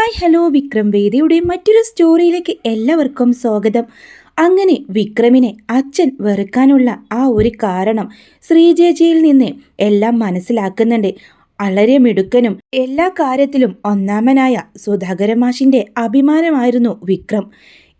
Hi hello Vikram വേദിയുടെ മറ്റൊരു സ്റ്റോറിയിലേക്ക് എല്ലാവർക്കും സ്വാഗതം. അങ്ങനെ വിക്രമിനെ അച്ഛൻ വെറുക്കാനുള്ള ആ ഒരു കാരണം ശ്രീജേജിയിൽ നിന്ന് എല്ലാം മനസ്സിലാക്കുന്നുണ്ട്. വളരെ മിടുക്കനും എല്ലാ കാര്യത്തിലും ഒന്നാമനായ സുധാകരമാഷിന്റെ അഭിമാനമായിരുന്നു വിക്രം.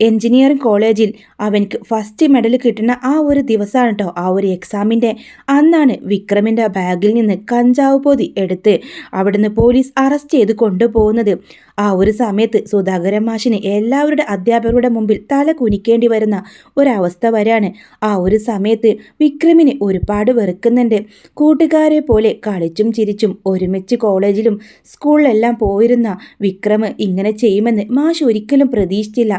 എഞ്ചിനീയറിംഗ് കോളേജിൽ അവനക്ക് ഫസ്റ്റ് മെഡൽ കിട്ടുന്ന ആ ഒരു ദിവസമാണ് കേട്ടോ ആ ഒരു എക്സാമിന്റെ. അന്നാണ് വിക്രമിന്റെ ബാഗിൽ നിന്ന് കഞ്ചാവ് പൊതി എടുത്ത് അവിടുന്ന് പോലീസ് അറസ്റ്റ് ചെയ്ത് കൊണ്ടുപോകുന്നത്. ആ ഒരു സമയത്ത് സുധാകരൻ മാഷിന് എല്ലാവരുടെ അധ്യാപകരുടെ മുമ്പിൽ തല കുനിക്കേണ്ടി വരുന്ന ഒരവസ്ഥ വരാണ് ആ ഒരു സമയത്ത് വിക്രമിനെ ഒരുപാട് വെറുക്കുന്നുണ്ട്. കൂട്ടുകാരെ പോലെ കളിച്ചും ചിരിച്ചും ഒരുമിച്ച് കോളേജിലും സ്കൂളിലെല്ലാം പോയിരുന്ന വിക്രമ് ഇങ്ങനെ ചെയ്യുമെന്ന് മാഷ് ഒരിക്കലും പ്രതീക്ഷിച്ചില്ല.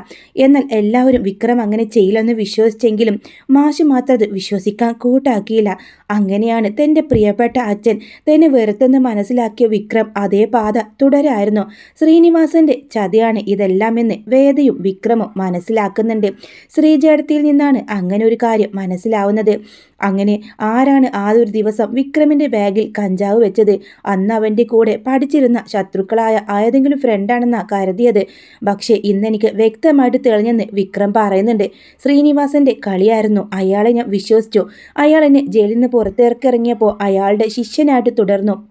എന്നാൽ എല്ലാവരും വിക്രം അങ്ങനെ ചെയ്യില്ലെന്ന് വിശ്വസിച്ചെങ്കിലും മാഷ് മാത്രം അത് വിശ്വസിക്കാൻ കൂട്ടാക്കിയില്ല. അങ്ങനെയാണ് തന്റെ പ്രിയപ്പെട്ട അച്ഛൻ തന്നെ വെറുത്തെന്ന് മനസ്സിലാക്കിയ വിക്രം അതേ പാത തുടരായിരുന്നു. ശ്രീനിവാസന്റെ ചതിയാണ് ഇതെല്ലാമെന്ന് വേദയും വിക്രമും മനസ്സിലാക്കുന്നുണ്ട്. ശ്രീജേടത്തിയിൽ നിന്നാണ് അങ്ങനെ ഒരു കാര്യം മനസ്സിലാവുന്നത്. അങ്ങനെ ആരാണ് ആ ഒരു ദിവസം വിക്രമിന്റെ ബാഗിൽ കഞ്ചാവ് വെച്ചത്? അന്ന് അവന്റെ കൂടെ പഠിച്ചിരുന്ന ശത്രുക്കളായ ഏതെങ്കിലും ഫ്രണ്ടാണെന്നാണ് കരുതിയത്. പക്ഷേ ഇന്നെനിക്ക് വ്യക്തമായിട്ട് തെളിഞ്ഞെന്ന് വിക്രം പറയുന്നുണ്ട്. ശ്രീനിവാസന്റെ കളിയായിരുന്നു. അയാളെ ഞാൻ വിശ്വസിച്ചു. അയാൾ എന്നെ ജയിലിൽ നിന്ന് പുറത്തിറക്കിറങ്ങിയപ്പോൾ അയാളുടെ ശിഷ്യനായിട്ട് തുടർന്നു.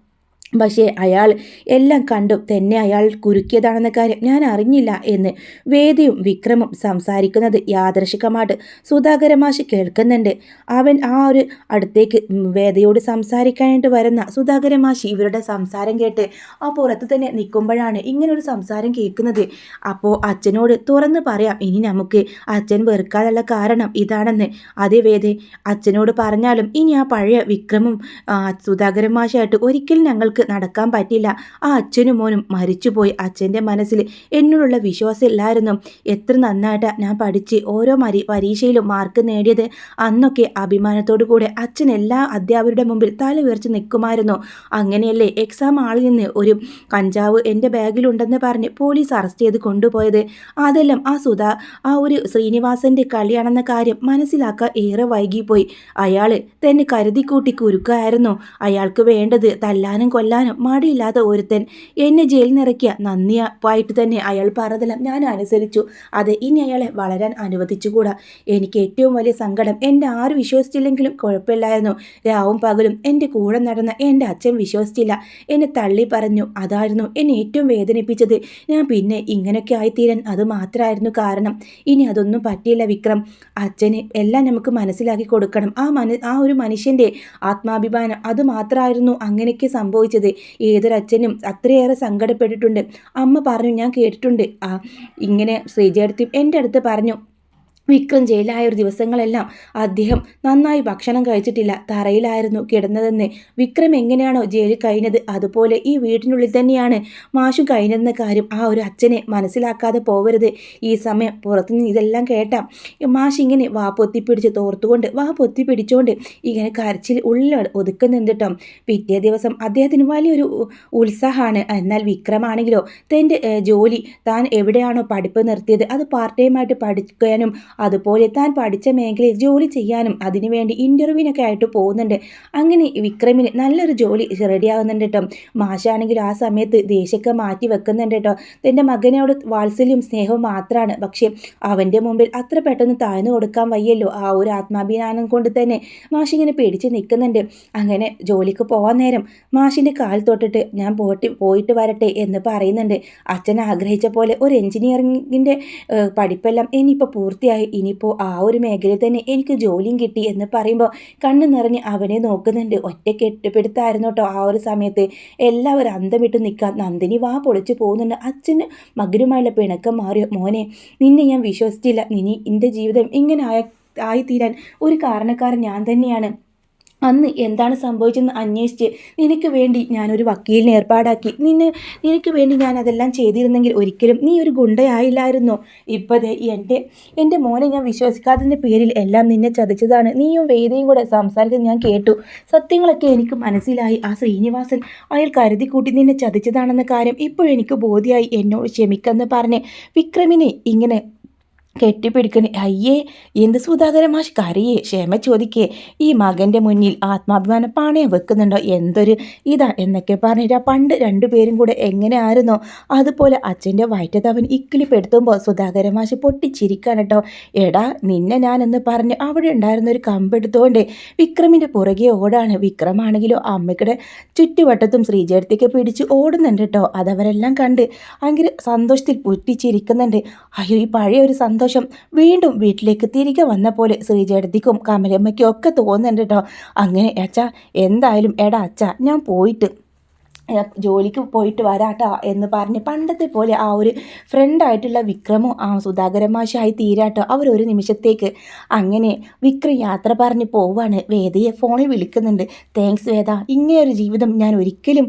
പക്ഷേ അയാൾ എല്ലാം കണ്ടും തന്നെ അയാൾ കുരുക്കിയതാണെന്ന കാര്യം ഞാൻ അറിഞ്ഞില്ല എന്ന് വേദിയും വിക്രമും സംസാരിക്കുന്നത് യാദർശികമായിട്ട് സുധാകരമാഷ് കേൾക്കുന്നുണ്ട്. അവൻ ആ ഒരു അടുത്തേക്ക് വേദയോട് സംസാരിക്കാനായിട്ട് വരുന്ന സുധാകരമാശി ഇവരുടെ സംസാരം കേട്ട് ആ പുറത്ത് തന്നെ നിൽക്കുമ്പോഴാണ് ഇങ്ങനൊരു സംസാരം കേൾക്കുന്നത്. അപ്പോൾ അച്ഛനോട് തുറന്ന് പറയാം ഇനി നമുക്ക് അച്ഛൻ വെറുക്കാനുള്ള കാരണം ഇതാണെന്ന്. അതേ വേദ അച്ഛനോട് പറഞ്ഞാലും ഇനി ആ പഴയ വിക്രമും സുധാകരമാഷായിട്ട് ഒരിക്കലും ഞങ്ങൾക്ക് അവൾക്ക് നടക്കാൻ പറ്റില്ല. ആ അച്ഛനും മോനും മരിച്ചുപോയി. അച്ഛന്റെ മനസ്സിൽ എന്നോടുള്ള വിശ്വാസം ഇല്ലായിരുന്നു എത്ര നന്നായിട്ടാണ് ഞാൻ പഠിച്ച് ഓരോ മരി പരീക്ഷയിലും മാർക്ക് നേടിയത്. അന്നൊക്കെ അഭിമാനത്തോടു കൂടെ അച്ഛൻ എല്ലാ അധ്യാപകരുടെ മുമ്പിൽ തല ഉയർച്ച് നിൽക്കുമായിരുന്നു. അങ്ങനെയല്ലേ എക്സാം ആളിൽ നിന്ന് ഒരു കഞ്ചാവ് എന്റെ ബാഗിലുണ്ടെന്ന് പറഞ്ഞ് പോലീസ് അറസ്റ്റ് ചെയ്ത് കൊണ്ടുപോയത്? അതെല്ലാം ആ സുധാ ആ ഒരു ശ്രീനിവാസന്റെ കളിയാണെന്ന കാര്യം മനസ്സിലാക്കാൻ ഏറെ വൈകിപ്പോയി. അയാൾ തന്നെ കരുതിക്കൂട്ടി കുരുക്കായിരുന്നു. അയാൾക്ക് വേണ്ടത് തല്ലാനും കൊല്ലാനും കൊല്ലാനും മടിയില്ലാത്ത ഒരുത്തൻ എന്നെ ജയിലിൽ നിറക്കിയ നന്ദിയായിട്ട് തന്നെ അയാൾ പറഞ്ഞതെല്ലാം ഞാൻ അനുസരിച്ചു. അത് ഇനി അയാളെ വളരാൻ അനുവദിച്ചുകൂടാ. എനിക്ക് ഏറ്റവും വലിയ സങ്കടം എന്റെ ആര് വിശ്വസിച്ചില്ലെങ്കിലും കുഴപ്പമില്ലായിരുന്നു. രാവും പകലും എന്റെ കൂടെ നടന്ന എന്റെ അച്ഛൻ വിശ്വസിച്ചില്ല. എന്നെ തള്ളി പറഞ്ഞു. അതായിരുന്നു എന്നെ ഏറ്റവും വേദനിപ്പിച്ചത്. ഞാൻ പിന്നെ ഇങ്ങനെയൊക്കെ ആയിത്തീരാൻ അത് മാത്രമായിരുന്നു കാരണം. ഇനി അതൊന്നും പറ്റിയില്ല വിക്രം. അച്ഛന് എല്ലാം നമുക്ക് മനസ്സിലാക്കി കൊടുക്കണം. ആ മനു ആ ഒരു മനുഷ്യന്റെ ആത്മാഭിമാനം അത് മാത്രമായിരുന്നു അങ്ങനെയൊക്കെ സംഭവിച്ചത്. ചെയ്തത്. ഏതൊരച്ഛനും അത്രയേറെ സങ്കടപ്പെട്ടിട്ടുണ്ട്. അമ്മ പറഞ്ഞു ഞാൻ കേട്ടിട്ടുണ്ട്. ആ ഇങ്ങനെ ശ്രീജേടത്തി എന്റെ അടുത്ത് പറഞ്ഞു വിക്രം ജയിലായ ഒരു ദിവസങ്ങളെല്ലാം അദ്ദേഹം നന്നായി ഭക്ഷണം കഴിച്ചിട്ടില്ല. തറയിലായിരുന്നു കിടന്നതെന്ന് വിക്രം എങ്ങനെയാണോ ജയിലിൽ കഴിഞ്ഞത് അതുപോലെ ഈ വീടിനുള്ളിൽ തന്നെയാണ് മാഷും കഴിഞ്ഞതെന്ന കാര്യം ആ ഒരു അച്ഛനെ മനസ്സിലാക്കാതെ പോവരുത്. ഈ സമയം പുറത്തുനിന്ന് ഇതെല്ലാം കേട്ടാം മാഷ് ഇങ്ങനെ വാ പൊത്തിപ്പിടിച്ച് തോർത്തുകൊണ്ട് വാ പൊത്തിപ്പിടിച്ചുകൊണ്ട് ഇങ്ങനെ കരച്ചിൽ ഉള്ളിൽ ഒതുക്കുന്നുണ്ട് കേട്ടോ പിറ്റേ ദിവസം അദ്ദേഹത്തിന് വലിയൊരു ഉത്സാഹമാണ്. എന്നാൽ വിക്രമാണെങ്കിലോ തന്റെ ജോലി താൻ എവിടെയാണോ പഠിപ്പ് നിർത്തിയത് അത് പാർട്ട് ടൈമായിട്ട് പഠിക്കാനും അതുപോലെ താൻ പഠിച്ച മേഖലയിൽ ജോലി ചെയ്യാനും അതിനുവേണ്ടി ഇന്റർവ്യൂവിനൊക്കെ ആയിട്ട് പോകുന്നുണ്ട്. അങ്ങനെ വിക്രമിന് നല്ലൊരു ജോലി റെഡിയാകുന്നുണ്ട് കേട്ടോ മാഷാണെങ്കിൽ ആ സമയത്ത് ദേഷ്യമൊക്കെ മാറ്റി വെക്കുന്നുണ്ട് കേട്ടോ തന്റെ മകനോട് വാത്സല്യം സ്നേഹവും മാത്രമാണ് പക്ഷേ അവന്റെ മുമ്പിൽ അത്ര പെട്ടെന്ന് താഴ്ന്നു കൊടുക്കാൻ വയ്യല്ലോ. ആ ഒരു ആത്മാഭിമാനം കൊണ്ട് തന്നെ മാഷിങ്ങനെ പേടിച്ച് നിൽക്കുന്നുണ്ട്. അങ്ങനെ ജോലിക്ക് പോകാൻ നേരം മാഷിന്റെ കാൽ തൊട്ടിട്ട് ഞാൻ പോയിട്ട് പോയിട്ട് വരട്ടെ എന്ന് പറയുന്നുണ്ട്. അച്ഛൻ ആഗ്രഹിച്ച പോലെ ഒരു എൻജിനീയറിങ്ങിന്റെ പഠിപ്പെല്ലാം ഇനിയിപ്പോൾ പൂർത്തിയായി ഇനിയിപ്പോൾ ആ ഒരു മേഖലയിൽ തന്നെ എനിക്ക് ജോലിയും കിട്ടി എന്ന് പറയുമ്പോൾ കണ്ണ് നിറഞ്ഞ് അവനെ നോക്കുന്നുണ്ട്. ഒറ്റ കെട്ടിപ്പിടുത്തായിരുന്നു കേട്ടോ ആ ഒരു സമയത്ത്. എല്ലാവരും അന്തം നിൽക്കാൻ നന്ദിനി വാ പൊളിച്ച് പോകുന്നുണ്ട്. അച്ഛന് മകനുമായുള്ള പിണക്കം മാറിയോ? മോനെ നിന്നെ ഞാൻ വിശ്വസിച്ചില്ല. നിനി എന്റെ ജീവിതം ഇങ്ങനെ ആയ ആയിത്തീരാൻ ഒരു കാരണക്കാരൻ ഞാൻ തന്നെയാണ്. അന്ന് എന്താണ് സംഭവിച്ചെന്ന് അന്വേഷിച്ച് നിനക്ക് വേണ്ടി ഞാനൊരു വക്കീലിനെ ഏർപ്പാടാക്കി. നിന്നെ നിനക്ക് വേണ്ടി ഞാൻ അതെല്ലാം ചെയ്തിരുന്നെങ്കിൽ ഒരിക്കലും നീ ഒരു ഗുണ്ടയായില്ലായിരുന്നോ? ഇപ്പത് എന്റെ എന്റെ മോനെ ഞാൻ വിശ്വസിക്കാത്തതിന്റെ പേരിൽ എല്ലാം നിന്നെ ചതിച്ചതാണ്. നീയും വേദയും കൂടെ സംസാരിക്കുന്നത് ഞാൻ കേട്ടു. സത്യങ്ങളൊക്കെ എനിക്ക് മനസ്സിലായി. ആ ശ്രീനിവാസൻ അയാൾ കരുതി കൂട്ടി നിന്നെ ചതിച്ചതാണെന്ന കാര്യം ഇപ്പോഴെനിക്ക് ബോധ്യമായി എന്നോട് ക്ഷമിക്കെന്ന് പറഞ്ഞ് വിക്രമിനെ ഇങ്ങനെ കെട്ടിപ്പിടിക്കണേ. അയ്യേ എന്ത് സുധാകര മാഷ്? കരയേ ക്ഷമ ചോദിക്കേ. ഈ മകന്റെ മുന്നിൽ ആത്മാഭിമാന പാണയം വെക്കുന്നുണ്ടോ? എന്തൊരു ഇതാ എന്നൊക്കെ പറഞ്ഞിട്ട് പണ്ട് രണ്ടുപേരും കൂടെ എങ്ങനെ ആയിരുന്നോ അതുപോലെ അച്ഛന്റെ വയറ്റത്തവൻ ഇക്കിളിപ്പെടുത്തുമ്പോൾ സുധാകര മാഷ് പൊട്ടിച്ചിരിക്കാണ് കേട്ടോ എടാ നിന്നെ ഞാനെന്ന് പറഞ്ഞ് അവിടെ ഉണ്ടായിരുന്ന ഒരു കമ്പെടുത്തുകൊണ്ട് വിക്രമിന്റെ പുറകെ ഓടാണ്. വിക്രമാണെങ്കിലോ അമ്മയ്ക്കിടെ ചുറ്റുവട്ടത്തും ശ്രീജയത്തേക്ക് പിടിച്ച് ഓടുന്നുണ്ട് കേട്ടോ അതവരെല്ലാം കണ്ട് ഭയങ്കര സന്തോഷത്തിൽ പൊട്ടിച്ചിരിക്കുന്നുണ്ട്. അയ്യോ ഈ പഴയ ഒരു സന്തോഷം സന്തോഷം. വീണ്ടും വീട്ടിലേക്ക് തിരികെ വന്ന പോലെ ശ്രീജേടത്തിക്കും കമലമ്മയ്ക്കും ഒക്കെ തോന്നുന്നുണ്ട് കേട്ടോ അങ്ങനെ അച്ഛാ എന്തായാലും എടാ അച്ഛ ഞാൻ പോയിട്ട് ജോലിക്ക് പോയിട്ട് വരാട്ടോ എന്ന് പറഞ്ഞ് പണ്ടത്തെ പോലെ ആ ഒരു ഫ്രണ്ടായിട്ടുള്ള വിക്രമോ ആ സുധാകരമാശായി തീരാട്ടോ അവരൊരു നിമിഷത്തേക്ക്. അങ്ങനെ വിക്രം യാത്ര പറഞ്ഞ് പോവാണ്. വേദയെ ഫോണിൽ വിളിക്കുന്നുണ്ട്. താങ്ക്സ് വേദ ഇങ്ങനെയൊരു ജീവിതം ഞാൻ ഒരിക്കലും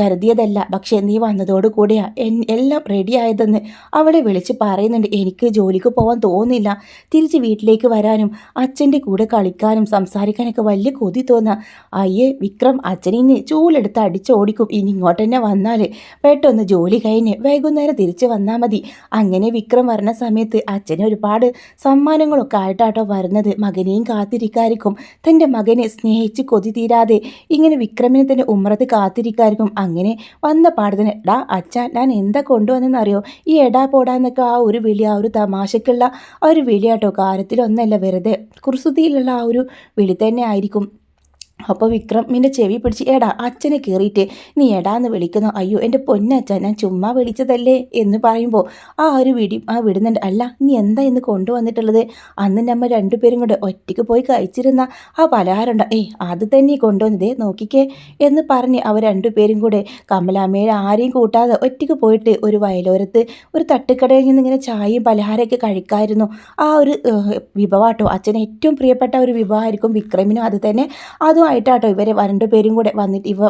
കരുതിയതല്ല. പക്ഷേ നീ വന്നതോടുകൂടിയാ എല്ലാം റെഡി ആയതെന്ന് അവളെ വിളിച്ച് പറയുന്നുണ്ട്. എനിക്ക് ജോലിക്ക് പോകാൻ തോന്നുന്നില്ല. തിരിച്ച് വീട്ടിലേക്ക് വരാനും അച്ഛന്റെ കൂടെ കളിക്കാനും സംസാരിക്കാനൊക്കെ വലിയ കൊതി തോന്നുക അയ്യേ വിക്രം അച്ഛനിന്ന് ചൂലെടുത്ത് അടിച്ചോടിക്കും. ഇനി ഇങ്ങോട്ട് തന്നെ വന്നാൽ പെട്ടെന്ന് ജോലി കഴിഞ്ഞ് വൈകുന്നേരം തിരിച്ച് വന്നാൽ മതി. അങ്ങനെ വിക്രം വരുന്ന സമയത്ത് അച്ഛന് ഒരുപാട് സമ്മാനങ്ങളൊക്കെ ആയിട്ടാട്ടോ വരുന്നത്. മകനെയും കാത്തിരിക്കായിരിക്കും. തന്റെ മകനെ സ്നേഹിച്ച് കൊതി തീരാതെ ഇങ്ങനെ വിക്രമിനെ തന്നെ ഉമ്രത്ത് കാത്തിരിക്കായിരിക്കും. അങ്ങനെ വന്ന പാടത്തിന് ഡാ അച്ഛ ഞാൻ എന്താ കൊണ്ടുവന്നെന്നറിയോ ഈ എടാ പോടാന്നൊക്കെ ആ ഒരു വിളി ആ ഒരു തമാശക്കുള്ള ആ ഒരു വിളിയാട്ടോ കാര്യത്തിലൊന്നല്ല വെറുതെ കുറുസുതിയിലുള്ള ആ ഒരു വിളി തന്നെ ആയിരിക്കും. അപ്പോൾ വിക്രമിന്റെ ചെവി പിടിച്ച് എടാ അച്ഛനെ കയറിയിട്ട് നീ എടാന്ന് വിളിക്കുന്നു. അയ്യോ എന്റെ പൊന്നച്ഛൻ ഞാൻ ചുമ്മാ വിളിച്ചതല്ലേ എന്ന് പറയുമ്പോൾ ആ ഒരു വിടി ആ വിടുന്നുണ്ട്. അല്ല നീ എന്താ ഇന്ന് കൊണ്ടുവന്നിട്ടുള്ളത്? അന്ന് നമ്മൾ രണ്ടുപേരും കൂടെ ഒറ്റയ്ക്ക് പോയി കഴിച്ചിരുന്ന ആ പലഹാരമുണ്ട് ഏയ് അത് തന്നെ കൊണ്ടുവന്നതേ നോക്കിക്കേ എന്ന് പറഞ്ഞ് അവർ രണ്ടുപേരും കൂടെ കമലാമ്മയുടെ ആരെയും കൂട്ടാതെ ഒറ്റയ്ക്ക് പോയിട്ട് ഒരു വയലോരത്ത് ഒരു തട്ടുകടയിൽ നിന്ന് ഇങ്ങനെ ചായയും പലഹാരമൊക്കെ കഴിക്കായിരുന്നു. ആ ഒരു വിഭവാട്ടോ അച്ഛന് ഏറ്റവും പ്രിയപ്പെട്ട ഒരു വിഭവമായിരിക്കും വിക്രമിനും അത് തന്നെ. അതും ആയിട്ടാട്ടോ ഇവരെ രണ്ടു പേരും കൂടെ വന്നിട്ട് ഇവ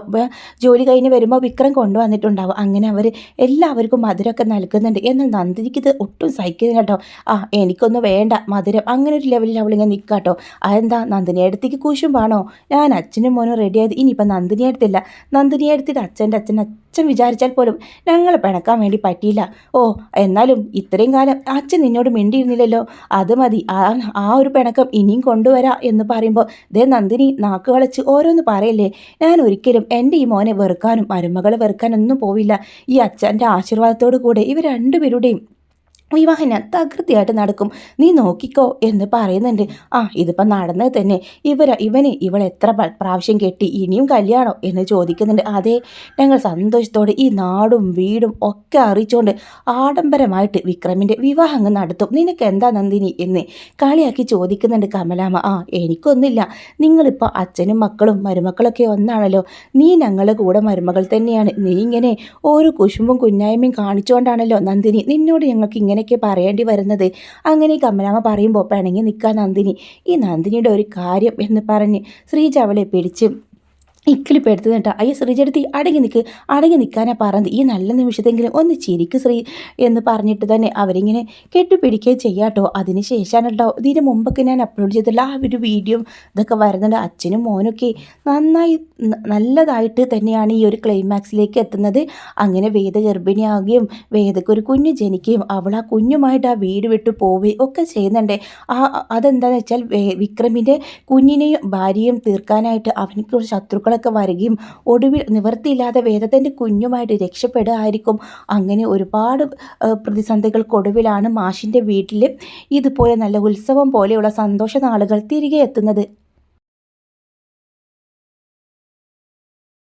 ജോലി കഴിഞ്ഞ് വരുമ്പോൾ വിക്രം കൊണ്ടുവന്നിട്ടുണ്ടാവും. അങ്ങനെ അവർ എല്ലാവർക്കും മധുരമൊക്കെ നൽകുന്നുണ്ട്. എന്നാൽ നന്ദിനിക്ക് ഇത് ഒട്ടും സഹിക്കുന്നില്ല കേട്ടോ ആ എനിക്കൊന്നും വേണ്ട മധുരം. അങ്ങനെ ഒരു ലെവലിൽ അവളിങ്ങനെ കേട്ടോ അതെന്താ നന്ദിനി അടുത്തേക്ക് കൂശുമ്പാണോ? ഞാൻ അച്ഛനും മോനും റെഡിയായത് ഇനിയിപ്പോൾ നന്ദിനി അടുത്തില്ല. നന്ദിനി അടുത്തിട്ട് അച്ഛന്റെ അച്ഛൻ അച്ഛൻ വിചാരിച്ചാൽ പോലും ഞങ്ങൾ പിണക്കാൻ വേണ്ടി പറ്റിയില്ല. ഓ എന്നാലും ഇത്രയും കാലം അച്ഛൻ നിന്നോട് മിണ്ടിയിരുന്നില്ലല്ലോ. അത് മതി. ആ ആ ഒരു പിണക്കം ഇനിയും കൊണ്ടുവരാം എന്ന് പറയുമ്പോൾ ദേ നന്ദിനി നാക്ക് വളച്ച് ഓരോന്ന് പറയല്ലേ? ഞാൻ ഒരിക്കലും എന്റെ ഈ മോനെ വെറുക്കാനും മരുമകളെ വെറുക്കാനൊന്നും പോവില്ല. ഈ അച്ഛന്റെ ആശീർവാദത്തോടു കൂടെ ഇവർ രണ്ടുപേരുടെയും വിവാഹന തകൃതിയായിട്ട് നടക്കും. നീ നോക്കിക്കോ എന്ന് പറയുന്നുണ്ട്. ആ ഇതിപ്പോൾ നടന്നത് തന്നെ. ഇവര ഇവന് ഇവൾ എത്ര പ്രാവശ്യം കെട്ടി ഇനിയും കല്യാണോ എന്ന് ചോദിക്കുന്നുണ്ട്. അതെ ഞങ്ങൾ സന്തോഷത്തോടെ ഈ നാടും വീടും ഒക്കെ അറിയിച്ചുകൊണ്ട് ആഡംബരമായിട്ട് വിക്രമിന്റെ വിവാഹങ്ങൾ നടത്തും. നിനക്ക് എന്താ നന്ദിനി എന്ന് കളിയാക്കി ചോദിക്കുന്നുണ്ട് കമലാമ്മ. ആ എനിക്കൊന്നുമില്ല. നിങ്ങളിപ്പോൾ അച്ഛനും മക്കളും മരുമക്കളൊക്കെ ഒന്നാണല്ലോ. നീ ഞങ്ങളുടെ കൂടെ മരുമകൾ തന്നെയാണ്. നീ ഇങ്ങനെ ഓരോ കുശുമ്പും കുഞ്ഞായ്മയും കാണിച്ചുകൊണ്ടാണല്ലോ നന്ദിനി. നിന്നോട് ഞങ്ങൾക്ക് ഇങ്ങനെ ഇങ്ങനെയൊക്കെ പറയേണ്ടി വരുന്നത്. അങ്ങനെ കമലാമ്മ പറയുമ്പോൾ പിണങ്ങി നിൽക്കാൻ നന്ദിനി. ഈ നന്ദിനിയുടെ ഒരു കാര്യം എന്ന് പറഞ്ഞ് ശ്രീജ അവളെ പിടിച്ച് ഇക്കിളി പെടുത്തു നിന്നിട്ട് അയ്യോ ശ്രീചെടുത്തി അടങ്ങി നിൽക്ക് അടങ്ങി നിൽക്കാനാ പറഞ്ഞത് ഈ നല്ല നിമിഷത്തെങ്കിലും ഒന്ന് ചിരിക്ക് ശ്രീ എന്ന് പറഞ്ഞിട്ട് തന്നെ അവരിങ്ങനെ കെട്ടിപ്പിടിക്കുകയും ചെയ്യാട്ടോ അതിന് ശേഷമാണ് കേട്ടോ. ഇതിന് മുമ്പൊക്കെ ഞാൻ അപ്ലോഡ് ചെയ്തിട്ടുള്ള ആ ഒരു വീഡിയോ ഇതൊക്കെ വരുന്നുണ്ട്. അച്ഛനും മോനൊക്കെ നന്നായി നല്ലതായിട്ട് തന്നെയാണ് ഈ ഒരു ക്ലൈമാക്സിലേക്ക് എത്തുന്നത്. അങ്ങനെ വേദ ഗർഭിണിയാകുകയും വേദക്ക് ഒരു കുഞ്ഞ് ജനിക്കുകയും അവൾ ആ കുഞ്ഞുമായിട്ട് ആ വീട് വിട്ടു പോവുകയും ഒക്കെ ചെയ്യുന്നുണ്ട്. ആ അതെന്താണെന്ന് വെച്ചാൽ വിക്രമിന്റെ കുഞ്ഞിനെയും ഭാര്യയും തീർക്കാനായിട്ട് അവനക്ക് ശത്രുക്കളെ ഒക്കെ വരികയും ഒടുവിൽ നിവൃത്തിയില്ലാതെ വേദത്തിന്റെ കുഞ്ഞുമായിട്ട് രക്ഷപ്പെടുകയായിരിക്കും. അങ്ങനെ ഒരുപാട് പ്രതിസന്ധികൾക്കൊടുവിലാണ് മാഷിന്റെ വീട്ടിൽ ഇതുപോലെ നല്ല ഉത്സവം പോലെയുള്ള സന്തോഷ നാളുകൾ തിരികെ എത്തുന്നത്.